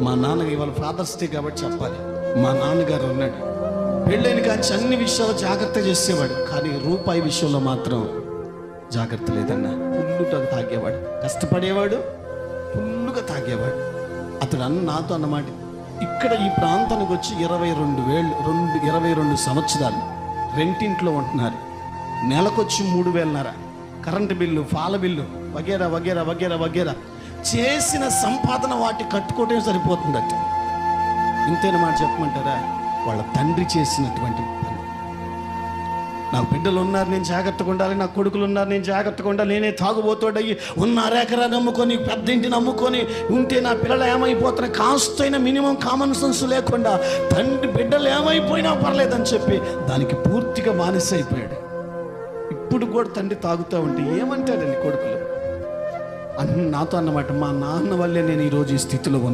మా నాన్న ఇవాళ ఫాదర్స్ డే కాబట్టి చెప్పాలి. మా నాన్నగారు ఉన్నాడు. పెళ్ళైన కానీ అన్ని విషయాలు జాగ్రత్త చేసేవాడు. కానీ రూపాయి విషయంలో మాత్రం జాగ్రత్త లేదన్నా. ఫుల్లుగా తాగేవాడు. కష్టపడేవాడు. ఫుల్లుగా తాగేవాడు. అతడు అన్న నాతో అన్నమాట ఇక్కడ ఈ ప్రాంతానికి వచ్చి ఇరవై రెండు వేలు రెండు ఇరవై రెండు సంవత్సరాలు రెంటింట్లో ఉంటున్నారు. నెలకొచ్చి మూడు వేలన్నర. కరెంటు బిల్లు పాల బిల్లు వగేరా వగేరా వగేరా వగేరా. చేసిన సంపాదన వాటి కట్టుకోవటం సరిపోతుందట. ఇంతేనా మాట చెప్పమంటారా? వాళ్ళ తండ్రి చేసినటువంటి పని. నాకు బిడ్డలు ఉన్నారు నేను జాగ్రత్తగా ఉండాలి. నా కొడుకులు ఉన్నారు నేను జాగ్రత్తగా ఉండాలి. నేనే తాగుబోతోడయ్యి ఉన్న అరెకరా నమ్ముకొని పెద్ద ఇంటిని నమ్ముకొని ఉంటే నా పిల్లలు ఏమైపోతున్నా కాస్తైనా మినిమం కామన్ సెన్స్ లేకుండా తండ్రి బిడ్డలు ఏమైపోయినా పర్లేదని చెప్పి దానికి పూర్తిగా మానస అయిపోయాడు ఇప్పుడు కూడా తండ్రి తాగుతూ ఉంటే ఏమంటాడండి కొడుకులు? నాతో అన్నమాట మా నాన్న వల్లే నేను ఈరోజు ఈ స్థితిలో ఉన్నాను.